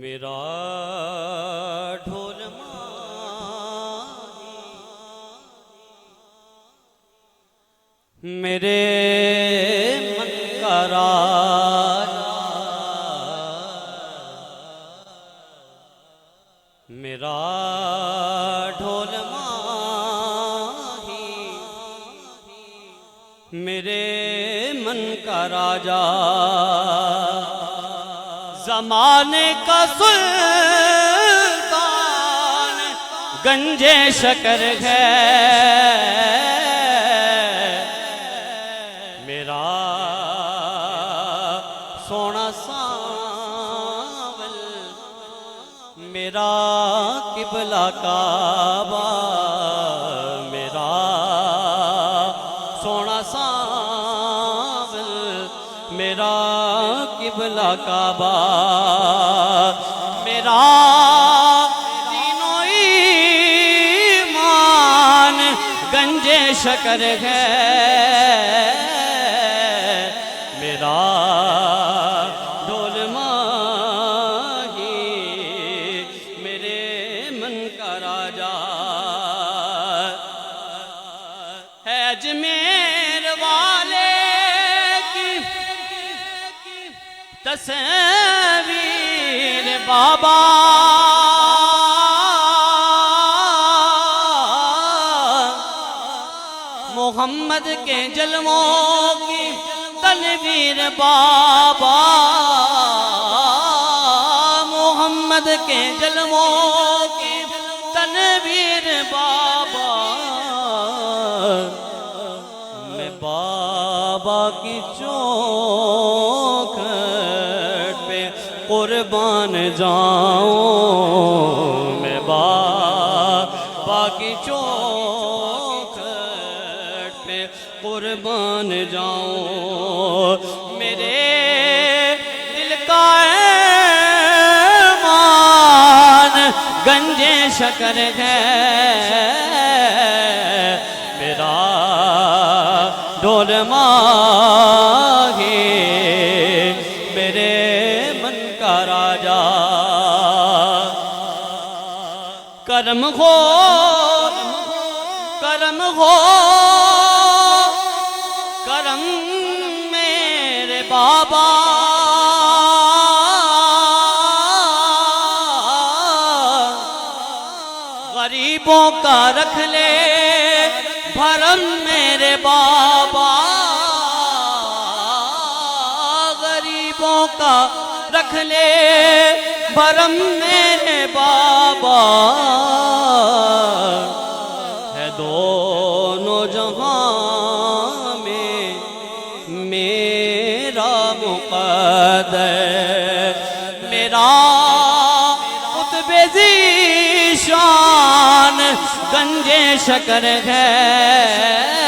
میرا ڈھول میرے من کا راجا۔ میرا ڈھول میرے من کا راجا۔ زمانے کا سلطان گنجے شکر ہے۔ میرا سونا ساول میرا قبلہ کعبہ۔ میرا قبلہ کعبہ، میرا تینوں ایمان گنجے شکر ہے۔ میرا ڈھول ماہی میرے من کا راجا ہے۔ اجمیر والے تصویر بابا محمد کے جلموں کی تنویر بابا محمد کے جلموں کی تنویر بابا میں بابا کی چوکھٹ پہ قربان جاؤں، میں بابا کی چوکھٹ پہ قربان جاؤں۔ میرے دل کا ایمان گنجے شکر ہے۔ میرا ڈول کرم ہو کرم ہو، کرم میرے بابا۔ غریبوں کا رکھ لے، بھرم میرے بابا۔ غریبوں کا رکھ لے بھرم میرے بابا ہے دونوں جہاں میں میرا مقدر میرا قطب ذیشان گنجے شکر ہے۔